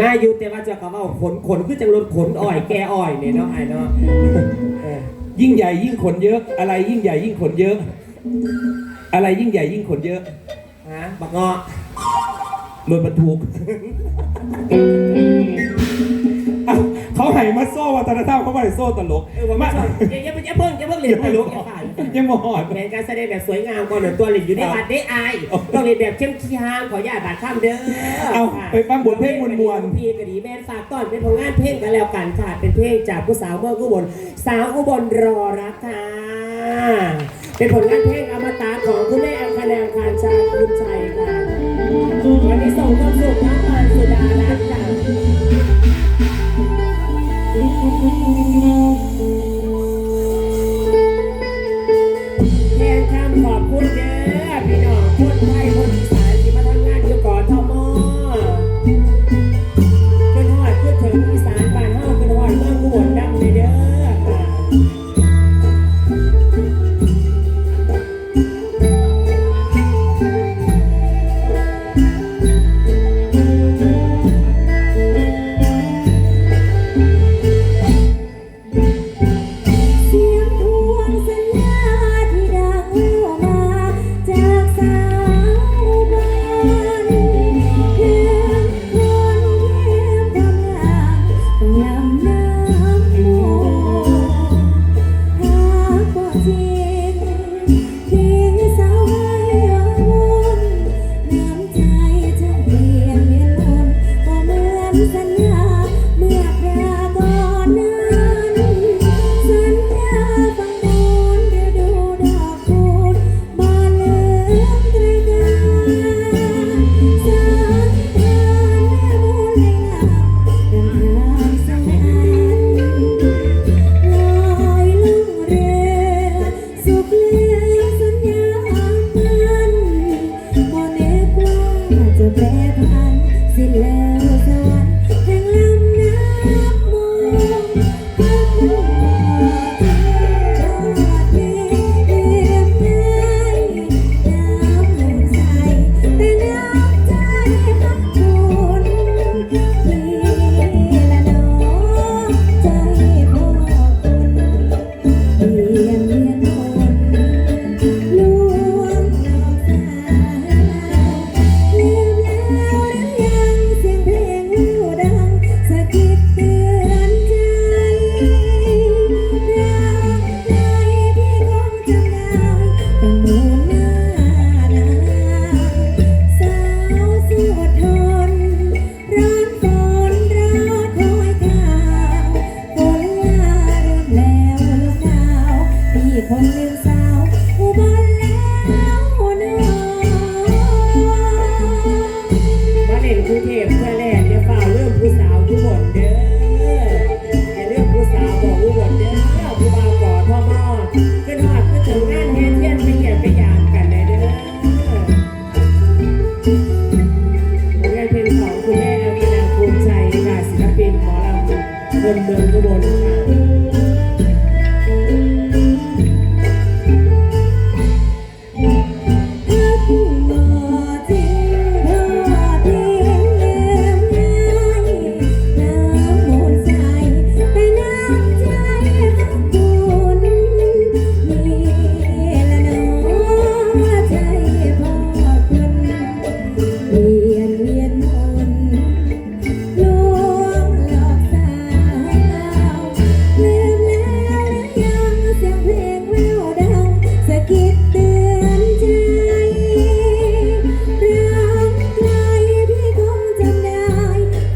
มาอยู่แต่ว่าเจะก็ว่าขนขนคือจังรถขนอ้อยแกอ้อยเนี่ยเนาะไอ้เนาะเออยิ่งใหญ่ยิ่งขนเยอะ อะไรยิ่งใหญ่ยิ่งขนเยอะ อะไรยิ่งใหญ่ยิ่งขนเยอะฮะบักเงาะรถบรรทุกเอ้าเขาให้มาโซ่วัฒนธรรมเขาไม่ได้โซ่ตลกเออว่าไม่ชอบอย่าอย่าอย่าเพิ่งอย่าเพิ่งเรียนไม่รู้อย่าฝ่า ยยังมอด แผนการแสดงแบบสวยงามก่อนเดี๋ยวตัวเรียนอยู่ในบัตรได้อายต้องเรียนแบบเข้มขี้ห้ามขออย่าตบาดข้ามเด้อเอาไปฟังบทเพลงมวลพี่กระดีแม่นฝากต้อนเป็นผลงานเพลงกันแล้วกันค่ะเป็นเพลงจากผู้สาวเมืองอุบลสาวอุบลรอรักค่ะเป็นผลงานเพลงอมตะของคุณแม่อังคณาคารชาคุณชัยค่ะวันนี้ส่งความสุขทั้งวันสุดารัตน์ค่ะ สุข คนเมืองอุบน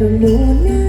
ก็รู้หน้า